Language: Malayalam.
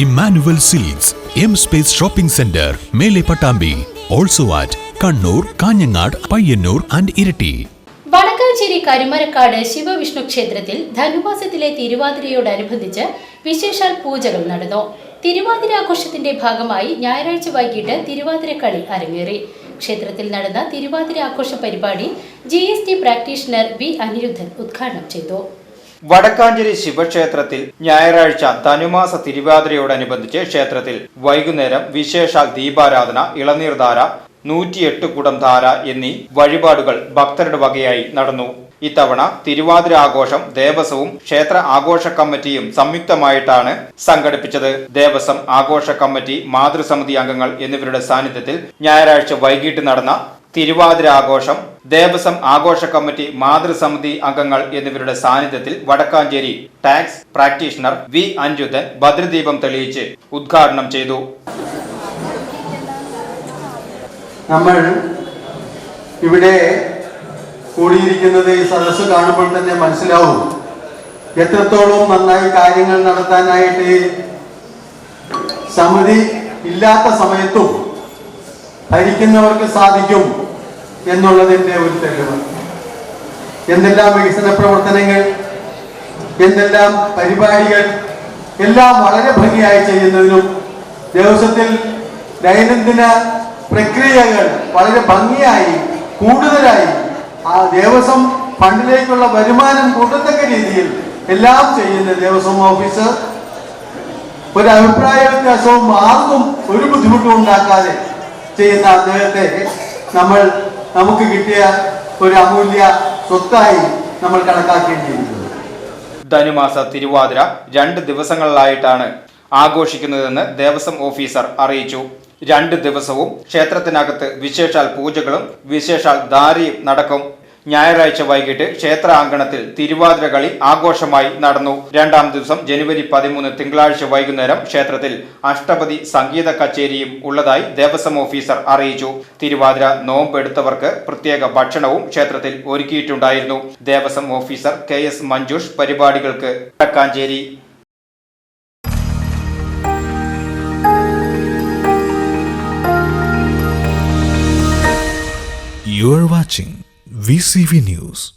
Immanuel silks M space shopping centre Mele Pattambi also at Kannur Kanhangad Payyanur and Iritty. Vadakkanchery Karimarakkad Shiva Vishnu ക്ഷേത്രത്തിൽ ധനുമാസത്തിലെ തിരുവാതിരയോടനുബന്ധിച്ച് വിശേഷാൽ പൂജകൾ നടന്നു. തിരുവാതിരാഘോഷത്തിന്റെ ഭാഗമായി ഞായറാഴ്ച വൈകിട്ട് തിരുവാതിരക്കളി അരങ്ങേറി. ക്ഷേത്രത്തിൽ നടന്ന തിരുവാതിര ആഘോഷ പരിപാടി G S T practitioner V Anirudhan ഉദ്ഘാടനം ചെയ്തു. വടക്കാഞ്ചേരി ശിവക്ഷേത്രത്തിൽ ഞായറാഴ്ച ധനുമാസ തിരുവാതിരയോടനുബന്ധിച്ച് ക്ഷേത്രത്തിൽ വൈകുന്നേരം വിശേഷ ദീപാരാധന ഇളനീർധാര നൂറ്റിയെട്ട് കുടം ധാര എന്നീ വഴിപാടുകൾ ഭക്തരുടെ വകയായി നടന്നു. ഇത്തവണ തിരുവാതിര ആഘോഷം ദേവസ്വവും ക്ഷേത്ര ആഘോഷ കമ്മിറ്റിയും സംയുക്തമായിട്ടാണ് സംഘടിപ്പിച്ചത്. ദേവസ്വം ആഘോഷ കമ്മിറ്റി മാതൃസമിതി അംഗങ്ങൾ എന്നിവരുടെ സാന്നിധ്യത്തിൽ ഞായറാഴ്ച വൈകിട്ട് നടന്ന തിരുവാതിര ആഘോഷം ദേവസ്വം ആഘോഷ കമ്മിറ്റി മാതൃസമിതി അംഗങ്ങൾ എന്നിവരുടെ സാന്നിധ്യത്തിൽ Vadakkanchery tax practitioner V Anjuthan ഭദ്രദീപം തെളിയിച്ച് ഉദ്ഘാടനം ചെയ്തു. നമ്മൾ ഇവിടെ കൂടിയിരിക്കുന്നത് ഈ സദസ്സ് കാണുമ്പോൾ തന്നെ മനസ്സിലാവും. എത്രത്തോളം നന്നായി കാര്യങ്ങൾ നടത്താനായിട്ട് സമിതി ഇല്ലാത്ത സമയത്തും ഭരിക്കുന്നവർക്ക് സാധിക്കും. എന്നുള്ളതിന്റെ ഒരു തെളിവ്. എന്തെല്ലാം വികസന പ്രവർത്തനങ്ങൾ എന്തെല്ലാം പരിപാടികൾ എല്ലാം വളരെ ഭംഗിയായി ചെയ്യുന്നതിനും ദിവസത്തിൽ ദൈനംദിന പ്രക്രിയകൾ വളരെ ഭംഗിയായി കൂടുതലായി ആ ദേവസ്വം ഫണ്ടിലേക്കുള്ള വരുമാനം കൂട്ടത്തക്ക രീതിയിൽ എല്ലാം ചെയ്യുന്ന ദേവസ്വം ഓഫീസർ ഒരു അഭിപ്രായ വ്യത്യാസവും ആർക്കും ഒരു ബുദ്ധിമുട്ടും ഉണ്ടാക്കാതെ ചെയ്യുന്ന അദ്ദേഹത്തെ നമ്മൾ നമുക്ക് കിട്ടിയ ഒരു അമൂല്യ സ്വത്തായി നമ്മൾ കണക്കാക്കേണ്ടിയിരിക്കുന്നത് ധനുമാസ തിരുവാതിര രണ്ട് ദിവസങ്ങളിലായിട്ടാണ് ആഘോഷിക്കുന്നതെന്ന് ദേവസ്വം ഓഫീസർ അറിയിച്ചു. രണ്ട് ദിവസവും ക്ഷേത്രത്തിനകത്ത് വിശേഷാൽ പൂജകളും വിശേഷാൽ ധാരയും നടക്കും. ഞായറാഴ്ച വൈകിട്ട് ക്ഷേത്ര അങ്കണത്തിൽ തിരുവാതിര കളി ആഘോഷമായി നടന്നു. രണ്ടാം ദിവസം ജനുവരി പതിമൂന്ന് തിങ്കളാഴ്ച വൈകുന്നേരം ക്ഷേത്രത്തിൽ അഷ്ടപതി സംഗീത കച്ചേരിയും ഉള്ളതായി ദേവസ്വം ഓഫീസർ അറിയിച്ചു. തിരുവാതിര നോമ്പെടുത്തവർക്ക് പ്രത്യേക ഭക്ഷണവും ക്ഷേത്രത്തിൽ ഒരുക്കിയിട്ടുണ്ടായിരുന്നു. Devaswom officer K S Manjush പരിപാടികൾക്ക് Vadakkanchery. You are watching VCV News.